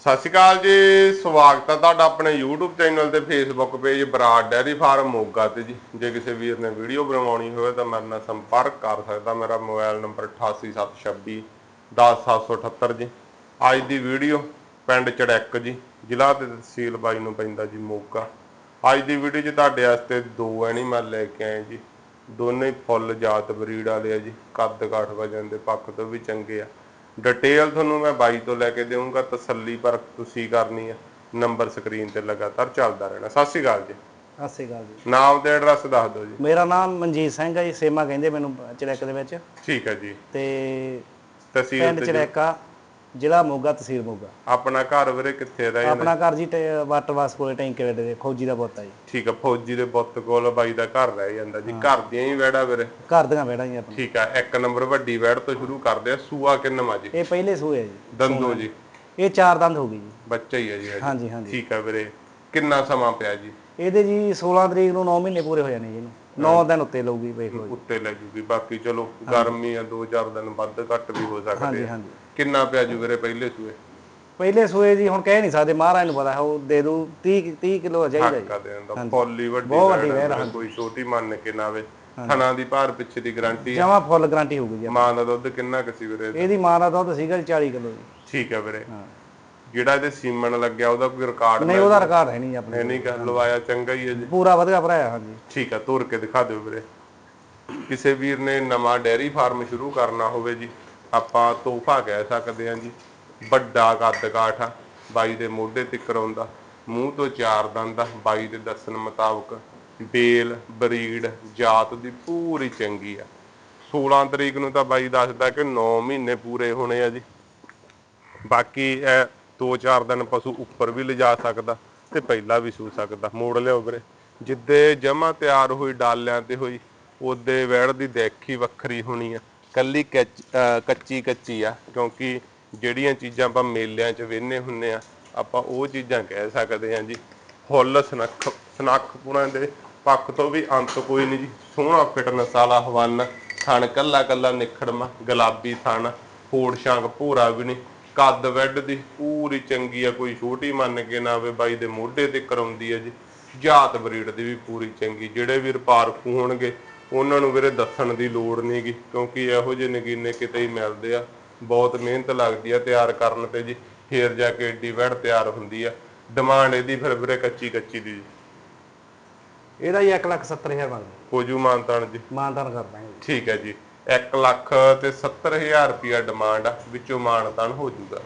ਸਤਿ ਸ਼੍ਰੀ ਅਕਾਲ ਜੀ, ਸਵਾਗਤ ਹੈ ਤੁਹਾਡਾ ਆਪਣੇ YouTube ਚੈਨਲ ਤੇ Facebook page Brar dairy farm Moga ਤੇ ਜੀ। ਜੇ ਕਿਸੇ ਵੀਰ ਨੇ ਵੀਡੀਓ ਬਣਵਾਉਣੀ ਹੋਵੇ ਤਾਂ ਮੇਰੇ ਨਾਲ ਸੰਪਰਕ ਕਰ ਸਕਦਾ। ਮੇਰਾ ਮੋਬਾਈਲ ਨੰਬਰ 8876 10778 ਜੀ। ਅੱਜ ਦੀ ਵੀਡੀਓ ਪਿੰਡ ਚੜੈਕ ਜੀ, ਜ਼ਿਲ੍ਹਾ ਤੇ ਤਹਿਸੀਲ ਬਾਈ ਨੂੰ ਪੈਂਦਾ ਜੀ ਮੋਗਾ। ਅੱਜ ਦੀ ਵੀਡੀਓ 'ਚ ਤੁਹਾਡੇ ਵਾਸਤੇ ਦੋ ਐਨੀਮਲ ਲੈ ਕੇ ਆਏ ਜੀ। ਦੋਨੇ ਫੁੱਲ, ਜਾਤ ਬਰੀਡ ਵਾਲੇ ਆ ਜੀ। ਕੱਦ ਕਾਠ ਵਜਨ ਦੇ ਪੱਖ ਤੋਂ ਵੀ ਚੰਗੇ ਆ। ਡਿਟੇਲ ਤੁਹਾਨੂੰ ਮੈਂ ਬਾਈ ਤੋਂ ਲੈ ਕੇ ਦੇਵਾਂਗਾ ਤਸੱਲੀ ਪਰ ਤੁਸੀਂ ਕਰਨੀ ਆ। ਨੰਬਰ ਸਕਰੀਨ ਤੇ ਲਗਾਤਾਰ ਚੱਲਦਾ ਰਹਿਣਾ। ਸਤਿ ਸ਼੍ਰੀ ਅਕਾਲ ਜੀ। ਸਤਿ ਸ਼੍ਰੀ ਅਕਾਲ ਜੀ। ਨਾਮ ਤੇ ਐਡਰੈਸ ਦੱਸ ਦਿਓ ਜੀ। ਮੇਰਾ ਨਾਮ ਮਨਜੀਤ ਸਿੰਘ ਹੈ ਜੀ ਸੇਮਾ ਕਹਿੰਦੇ ਮੈਨੂੰ ਚੜੈਕ ਦੇ ਵਿੱਚ। ਠੀਕ ਹੈ ਜੀ। ਤੇ ਤਹਿਸੀਲ ਪਿੰਡ ਤੇ ਜੀ। ਚੜੈਕਾ ਜ਼ਿਲ੍ਹਾ ਮੋਗਾ ਤਹਿਸੀਲ ਮੋਗਾ। ਆਪਣਾ ਘਰ ਵੀਰੇ ਕਿੱਥੇ ਰਹੇ ਆਪਣਾ ਘਰ ਜੀ ਟੈ- ਵਾਟਰ ਵਾਸ ਕੋਲੇ ਟੈਂਕੇ ਵੇਲੇ ਦੇ ਫੌਜੀ ਦਾ ਪੁੱਤ ਹੈ ਜੀ। ਠੀਕ ਆ ਫੌਜੀ ਦੇ ਪੁੱਤ ਕੋਲ ਬਾਈ ਦਾ ਘਰ ਰਹਿ ਜਾਂਦਾ ਜੀ। ਘਰ ਦੀਆਂ ਹੀ ਵੈੜਾ ਵੀਰੇ? ਘਰ ਦੀਆਂ ਵੇੜਾਂ ਜੀ ਆਪਣੀ ਠੀਕ ਆ ਇੱਕ ਨੰਬਰ ਵੱਡੀ ਵੈੜ ਤੋਂ ਸ਼ੁਰੂ ਕਰਦੇ ਆ ਸੂਆ ਕਿੰਨਵਾ ਜੀ? ਇਹ ਪਹਿਲੇ ਸੂਏ ਜੀ। ਦੰਦੋ ਜੀ। ਇਹ ਚਾਰ ਦੰਦ ਹੋ ਗਈ ਜੀ। ਬੱਚਾ ਹੀ ਹੈ ਜੀ। ਹਾਂਜੀ ਹਾਂਜੀ। ਠੀਕ ਆ ਵੀਰੇ ਕਿੰਨਾ ਸਮਾਂ ਪਿਆ ਜੀ? ਇਹਦੇ ਜੀ 16 ਤਰੀਕ ਨੂੰ 9 ਮਹੀਨੇ ਪੂਰੇ ਹੋ ਜਾਣੇ ਜੀ ਇਹਨੂੰ। 9 ਦਿਨ ਉੱਤੇ ਲਊਗੀ ਵੇਖ ਲਓ ਜੀ। ਉੱਤੇ ਲੈ ਜੂਗੀ ਬਾਕੀ ਚਲੋ ਗਰਮੀ ਆ 2-4 ਦਿਨ ਵੱਧ ਘੱਟ ਵੀ ਹੋ ਸਕਦੇ ਹਾਂਜੀ ਆ। ਹਾਂਜੀ ਕਿੰਨਾ ਪਿਆ ਜੂ ਵੀਰੇ ਪਹਿਲੇ ਸੂਏ? ਪਹਿਲੇ ਸੂਏ ਜੀ ਹੁਣ ਕਹਿ ਨਹੀਂ ਸਕਦੇ ਮਹਾਰਾਜ ਨੂੰ ਪਤਾ ਹੈ ਉਹ ਦੇ ਦੂ 30 30 ਕਿਲੋ ਚਾਹੀਦਾ ਜੀ। ਹੱਕਾ ਦੇਣ ਦਾ ਹੀ ਵੱਡੀ ਬਹੁਤ ਵੱਡੀ ਆ, ਵੈੜ, ਕੋਈ ਛੋਟੀ ਮੰਨ ਕੇ ਨਾ ਆਵੇ। ਥਣਾ ਦੀ ਭਾਰ ਪਿੱਛੇ ਦੀ ਗਾਰੰਟੀ ਆ। ਜਮਾ ਫੁੱਲ ਗਾਰੰਟੀ ਹੋਊਗੀ ਜੀ ਮਾਂ ਦਾ ਦੁੱਧ ਕਿੰਨਾ ਕੁ ਸੀ ਵੀਰੇ? ਇਹਦੀ ਮਾਂ ਦਾ ਦੁੱਧ ਸੀਗਾ ਜੀ 40 ਕਿਲੋ ਜੀ। ਠੀਕ ਹੈ ਵੀਰੇ। ਹਾਂ। ਜਿਹੜਾ ਇਹਦੇ ਸੀਮਨ ਲੱਗਿਆ ਉਹਦਾ ਕੋਈ ਰਿਕਾਰਡ ਨਹੀਂ ਉਹਦਾ ਰਿਕਾਰਡ ਹੈ ਨਹੀਂ ਆਪਣੇ ਨਹੀਂ ਕਹ ਲਵਾਇਆ ਚੰਗਾ ਹੀ ਹੈ ਜੀ। ਪੂਰਾ ਵਧੀਆ ਭਰਾਇਆ ਹਾਂਜੀ। ਠੀਕ ਆ ਤੋਰ ਕੇ ਦਿਖਾ ਦਿਓ ਵੀਰੇ। ਕਿਸੇ ਵੀਰ ਨੇ ਨਵਾਂ ਡੈਰੀ ਫਾਰਮ ਸ਼ੁਰੂ ਕਰਨਾ ਹੋਵੇ ਜੀ ਆਪਾਂ ਤੋਹਫਾ ਕਹਿ ਸਕਦੇ ਹਾਂ ਜੀ। ਵੱਡਾ ਕੱਦ ਕਾਠ ਆ ਬਾਈ ਦੇ ਮੋਢੇ ਤਿੱਕਰ ਆਉਂਦਾ ਮੂੰਹ ਤੋਂ ਚਾਰ ਦੰਦ ਆ ਬਾਈ ਦੇ ਦੱਸਣ ਮੁਤਾਬਕ। ਬੇਲ ਬਰੀਡ ਜਾਤ ਦੀ ਪੂਰੀ ਚੰਗੀ ਆ। 16 ਤਰੀਕ ਨੂੰ ਤਾਂ ਬਾਈ ਦੱਸਦਾ ਕਿ 9 ਮਹੀਨੇ ਪੂਰੇ ਹੋਣੇ ਆ ਜੀ। ਬਾਕੀ 2-4 ਦਿਨ ਪਸ਼ੂ ਉੱਪਰ ਵੀ ਲਿਜਾ ਸਕਦਾ ਤੇ ਪਹਿਲਾਂ ਵੀ ਸੂ ਸਕਦਾ, ਮੋੜ ਲਿਓ ਵੀਰੇ ਜਿੱਦੇ ਜਮਾ ਤਿਆਰ ਹੋਈ, ਡਾਲਿਆਂ ਤੇ ਹੋਈ, ਉਹਦੇ ਵਹਿੜ ਦੀ ਦੇਖੀ ਵੱਖਰੀ ਹੋਣੀ ਆ। ਕੱਲੀ ਕੱਚ- ਕੱਚੀ ਕੱਚੀ ਆ, ਕਿਉਂਕਿ ਜਿਹੜੀਆਂ ਚੀਜ਼ਾਂ ਆਪਾਂ ਮੇਲਿਆਂ 'ਚ ਵੇਖਨੇ ਹੁੰਨੇ ਆ, ਆਪਾਂ ਉਹ ਚੀਜ਼ਾਂ ਕਹਿ ਸਕਦੇ ਆ ਜੀ। ਫੁੱਲ ਸਨੱਖ ਸਨੱਖ ਪੁਣਾ ਦੇ ਪੱਖ ਤੋਂ ਵੀ ਅੰਤ ਕੋਈ ਨਹੀਂ ਜੀ। ਸੋਹਣਾ ਫਿਟਨੈਸ ਵਾਲਾ ਹਵਾਨਾ, ਥਣ ਕੱਲਾ ਕੱਲਾ ਨਿਖੜਮਾ, ਗੁਲਾਬੀ ਥਣ ਫੋੜ ਸ਼ਾਂਗ ਭੂਰਾ ਵੀ ਨਹੀਂ। ਕੱਦ ਵੈਡ ਦੀ ਪੂਰੀ ਚੰਗੀ ਆ ਕੋਈ ਛੋਟੀ ਮੰਨ ਕੇ ਨਾ ਆਵੇ ਬਾਈ ਦੇ ਮੋਢੇ ਤੇ ਕਰਾਉਂਦੀ ਆ ਜੀ। ਜਾਤ ਬਰੀਡ ਦੀ ਵੀ ਪੂਰੀ ਚੰਗੀ ਜਿਹੜੇ ਵੀਰ ਪਾਰਖੂ ਹੋਣਗੇ ਉਹਨਾਂ ਨੂੰ ਵੀਰੇ ਦੱਸਣ ਦੀ ਲੋੜ ਨਹੀਂਗੀ ਕਿਉਂਕਿ ਇਹੋ ਜਿਹੇ ਨਗੀਨੇ ਕਿਤੇ ਹੀ ਮਿਲਦੇ ਆ। ਬਹੁਤ ਮਿਹਨਤ ਲੱਗਦੀ ਆ ਤਿਆਰ ਕਰਨ ਤੇ ਜੀ ਫੇਰ ਜਾ ਕੇ ਏਡੀ ਵੈੜ ਤਿਆਰ ਹੁੰਦੀ ਆ। ਡਿਮਾਂਡ ਇਹਦੀ ਫਿਰ ਵੀਰੇ ਕੱਚੀ ਕੱਚੀ ਦੀ ਜੀ। ਇਹਦਾ ਹੀ 170000 ਮੰਗਦੇ ਹੋ ਜੂ ਮਾਨਤਾਨ ਜੀ। ਮਾਨਦਾਨ ਕਰ ਦਾਂਗੇ। ਠੀਕ ਹੈ ਜੀ। 1 ਲੱਖ ਤੇ 70000 ਰੁਪਿਆ ਡਿਮਾਂਡ ਆ ਵਿੱਚੋਂ ਮਾਨਤਾਨ ਹੋ ਜੂਗਾ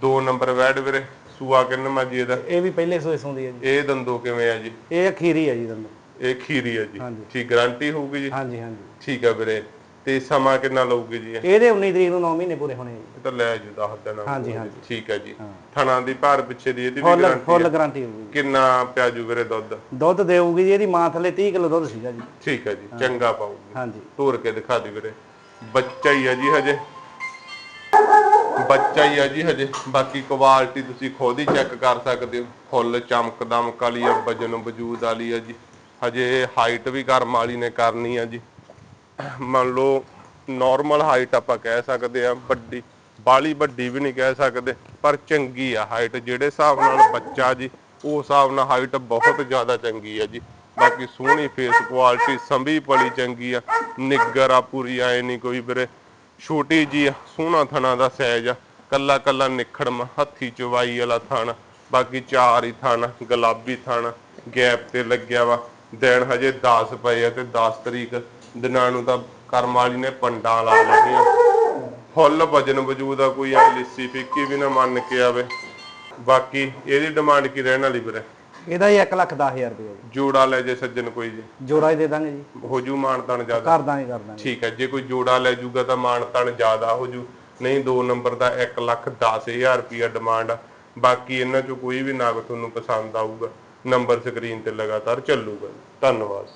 ਦੋ ਨੰਬਰ ਵੈਡ ਵੀਰੇ ਸੂਆ ਕਿੰਨਾ ਜੀ ਇਹਦਾ? ਇਹ ਵੀ ਪਹਿਲੇ ਸੂਏ ਸੁੰਦੀ ਹੈ ਜੀ। ਇਹ ਦੰਦੋ ਕਿਵੇਂ ਆ ਜੀ? ਇਹ ਅਖੀਰੀ ਹੈ ਜੀ ਦੰਦ। ਇਹ ਖੀਰੀ ਆ ਜੀ। ਹਾਂਜੀ। ਠੀਕ ਗਾਰੰਟੀ ਹੋਊਗੀ ਜੀ? ਹਾਂਜੀ ਹਾਂਜੀ। ਠੀਕ ਆ ਵੀਰੇ। ਤੇ ਸਮਾਂ ਕਿੰਨਾ ਲਊਗੀ ਜੀ ਇਹ? ਇਹਦੇ 19 ਤਰੀਕ ਨੂੰ 9 ਮਹੀਨੇ ਪੂਰੇ ਹੋਣੇ ਆ ਜੀ। ਇਹ ਤਾਂ ਲੈ ਜੂ ਦੱਸ ਦੇਣਾ ਹਾਂਜੀ, ਹਾਂਜੀ। ਠੀਕ ਹੈ ਜੀ। ਥਣਾ ਦੀ ਭਾਰ ਪਿੱਛੇ ਦੀ ਇਹਦੀ ਵੀ ਫੁੱਲ ਗਾਰੰਟੀ ਫੁੱਲ ਗਾਰੰਟੀ ਹੋਊਗੀ। ਕਿੰਨਾ ਪਿਆ ਜੂ ਵੀਰੇ ਦੁੱਧ? ਦੁੱਧ ਦੇਊਗੀ ਜੀ ਇਹਦੀ ਮਾਂ ਥੱਲੇ 30 ਕਿਲੋ ਦੁੱਧ ਸੀਗਾ ਜੀ। ਠੀਕ ਹੈ ਜੀ ਚੰਗਾ ਪਾਊਗੀ। ਹਾਂਜੀ। ਤੋਰ ਕੇ ਦਿਖਾ ਦੇ ਵੀਰੇ। ਬੱਚਾ ਹੀ ਆ ਜੀ ਹਜੇ। ਬੱਚਾ ਹੀ ਆ ਜੀ ਹਜੇ। ਬਾਕੀ ਕੁਆਲਿਟੀ ਤੁਸੀਂ ਖੁਦ ਹੀ ਚੈੱਕ ਕਰ ਸਕਦੇ ਹੋ। ਫੁੱਲ ਚਮਕ ਦਮਕ ਵਾਲੀ ਆ, ਵਜਨ ਵਜੂਦ ਵਾਲੀ ਆ ਜੀ। ਹਜੇ ਹਾਈਟ ਵੀ ਕਰਮ ਵਾਲੀ ਨੇ ਕਰਨੀ ਆ ਜੀ। ਮੰਨ ਲਓ ਨਾਰਮਲ ਹਾਈਟ ਆਪਾਂ ਕਹਿ ਸਕਦੇ ਆ, ਵੱਡੀ ਬਾਲੀ ਵੱਡੀ ਵੀ ਨਹੀਂ ਕਹਿ ਸਕਦੇ, ਪਰ ਚੰਗੀ ਆ ਹਾਈਟ ਜਿਹੜੇ ਹਿਸਾਬ ਨਾਲ ਬੱਚਾ ਜੀ, ਉਸ ਹਿਸਾਬ ਨਾਲ ਹਾਈਟ ਬਹੁਤ ਜ਼ਿਆਦਾ ਚੰਗੀ ਆ ਜੀ। ਬਾਕੀ ਸੋਹਣੀ ਫੇਸ ਕੁਆਲਿਟੀ ਸੰਭੀ ਪਲੀ ਚੰਗੀ ਆ। ਨਿੱਗਰ ਆ ਪੂਰੀ ਆਏ ਨਹੀਂ ਕੋਈ ਵੀਰੇ। ਛੋਟੀ ਜੀ ਆ, ਸੋਹਣਾ ਥਣਾ ਦਾ ਸਾਈਜ਼ ਆ। ਕੱਲਾ ਕੱਲਾ ਨਿਖੜਮ ਹੱਥੀ ਚਵਾਈ ਵਾਲਾ ਥਣ। ਬਾਕੀ ਚਾਰ ਹੀ ਥਣ, ਗੁਲਾਬੀ ਥਣ ਗੈਪ ਤੇ ਲੱਗਿਆ ਵਾ। ਦਿਨ ਹਜੇ 10 ਪਏ ਆ ਤੇ 10 ਤਰੀਕ ਦਿਨਾਂ ਨੂੰ ਤਾਂ ਕਰਮ ਵਾਲੀ ਨੇ ਪੰਡਾਂ ਲਾ ਲੈਣੀਆਂ। ਫੁੱਲ ਵਜਨ ਵਜੂਦ ਆ, ਕੋਈ ਆ ਲਿੱਸੀ ਫਿੱਕੀ ਵੀ ਨਾ ਮੰਨ ਕੇ ਆਵੇ। ਬਾਕੀ ਇਹਦੀ ਡਿਮਾਂਡ ਕੀ ਰਹਿਣ ਵਾਲੀ ਵੀਰੇ? ਇਹਦਾ ਹੀ 1 ਲੱਖ 10000 ਰੁਪਏ ਜੀ। ਜੋੜਾ ਲੈ ਜੇ ਸੱਜਣ ਕੋਈ ਜੀ। ਜੋੜਾ ਹੀ ਦੇ ਦਾਂਗੇ ਜੀ। ਹੋ ਜੂ ਮਾਨਤਾਨ ਜ਼ਿਆਦਾ? ਕਰ ਦਾਂਗੇ ਕਰ ਦਾਂਗੇ। ਠੀਕ ਹੈ ਜੇ ਕੋਈ ਜੋੜਾ ਲੈ ਜੂਗਾ ਤਾਂ ਮਾਨਤਾਨ ਜ਼ਿਆਦਾ ਹੋ ਜੂ। ਨਹੀਂ ਦੋ ਨੰਬਰ ਦਾ 1 ਲੱਖ 10000 ਰੁਪਿਆ ਡਿਮਾਂਡ ਆ। ਬਾਕੀ ਇਹਨਾਂ ਚੋਂ ਕੋਈ ਵੀ ਨਾਗ ਤੁਹਾਨੂੰ ਪਸੰਦ ਆਊਗਾ ਨੰਬਰ ਸਕਰੀਨ ਤੇ ਲਗਾਤਾਰ ਚੱਲੂਗਾ। ਧੰਨਵਾਦ।